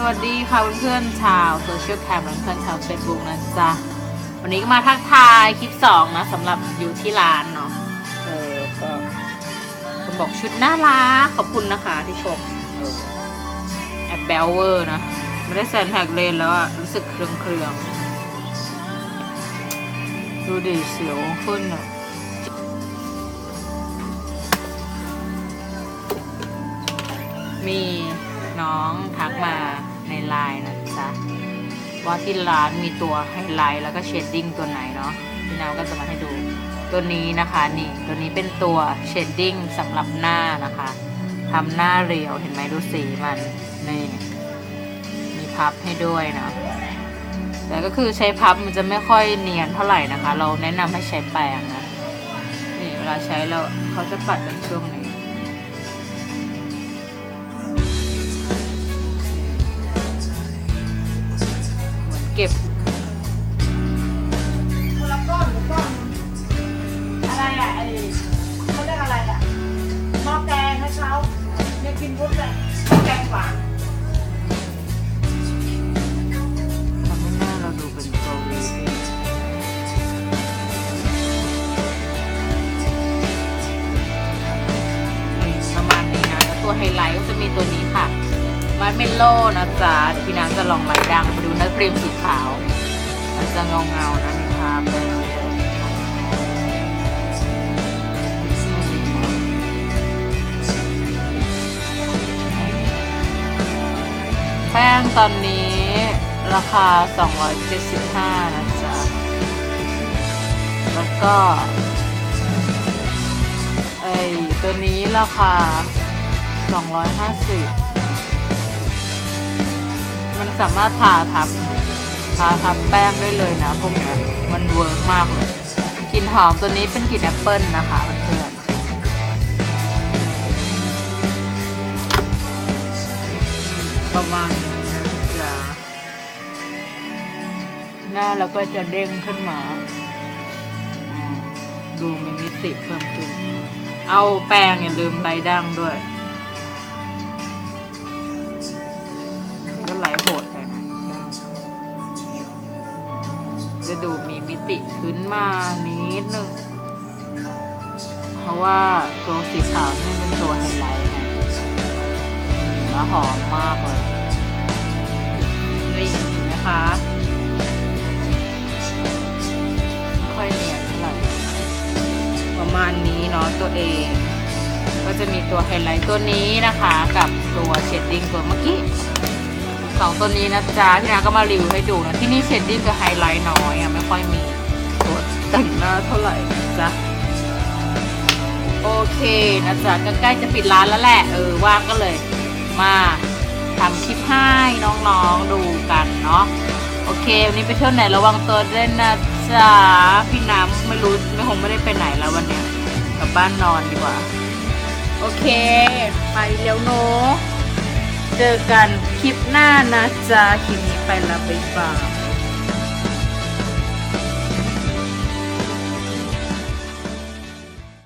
สวัสดีค่ะเพื่อนๆชาวโซเชียลแคมและเพื่อนๆชาวเฟซบุ๊กนะจ๊ะ วันนี้ก็มาทักทายคลิปสองนะสำหรับอยู่ที่ร้านเนาะเออก็คนบอกชุดน่ารักขอบคุณนะคะที่ชมแอบแบลเวอร์นะ ไม่ได้ใส่แท็กเลนแล้วอะรู้สึกเครืองเครืองดูดิเสียวขึ้นอะมีน้องทักมา ในไลน์นะจ๊ะว่าที่ร้านมีตัวไฮไลท์แล้วก็เชดดิ้งตัวไหนเนาะพี่น้ำก็จะมาให้ดูตัวนี้นะคะนี่ตัวนี้เป็นตัวเชดดิ้งสำหรับหน้านะคะทำหน้าเรียวเห็นไหมดูสีมันนี่มีพับให้ด้วยนะแต่ก็คือใช้พับมันจะไม่ค่อยเนียนเท่าไหร่นะคะ เราแนะนำให้ใช้แปรงนะนี่เวลาใช้แล้วเขาจะปัดกันช่วงนี้ เหมือนเก็บคนละก้อนหรือก้อนอะไรอะไอ้เขาเรียกอะไรอะหม้อแกงให้เขาเนี่ยกินปุ๊บเลยหม้อแกงหวานทำให้หน้าเราดูเป็นตัววีนี่ประมาณนี้นะแล้วตัวไฮไลท์ก็จะมีตัวนี้ค่ะ มาร์เมลโล่นะจ๊ะพี่น้ำจะลองไลท์ดังมาดูเนื้อครีมสีขาว มันจะเงาเงานะมีภาพเลยแป้งตอนนี้ราคา 275 นะจ๊ะ แล้วก็ไอตัวนี้ราคา 250 มันสามารถทาทับทาทับแป้งได้เลยนะพวกเนี้ยมันเวิร์กมากเลยกลิ่นหอมตัวนี้เป็นกลิ่นแอปเปิลนะคะเพื่อนประมาณนี้นะจ๊ะหน้าเราก็จะเด้งขึ้นมาอืมดูมีมิติเพิ่มขึ้น เอาแป้งอย่าลืมใบดั้งด้วย จะดูมีมิติขึ้นมานิดนึง เพราะว่าตัวสีขาวนี่เป็นตัวไฮไลท์ไงแล้วหอมมากเลยนี่นไหมคะไม่ค่อยเนียนเท่าไหร่ประมาณนี้เนาะตัวเอง ก็จะมีตัวไฮไลท์ตัวนี้นะคะ กับตัวเชดดิ้งตัวเมื่อกี้ สองตัวนี้นะจ๊ะที่นาก็มารีวิวให้ดูนะที่นี่เชดดิ้งกับไฮไลท์น้อยอะไม่ค่อยมีตัวแต่งหน้าเท่าไหร่นะจ๊ะโอเคนะจ๊ะก็ใกล้จะปิดร้านแล้วแหละเออว่างก็เลยมาทำคลิปให้น้องๆดูกันเนาะโอเควันนี้ไปเที่ยวไหนระวังตัวด้วยนะจ๊ะพี่น้ำไม่รู้ไม่คงไม่ได้ไปไหนแล้ววันนี้กลับบ้านนอนดีกว่า โอเค ไปเร็วโนอะ เจอกันคลิปหน้านะจ๊ะ คลิปนี้ไปละบ๊ายบาย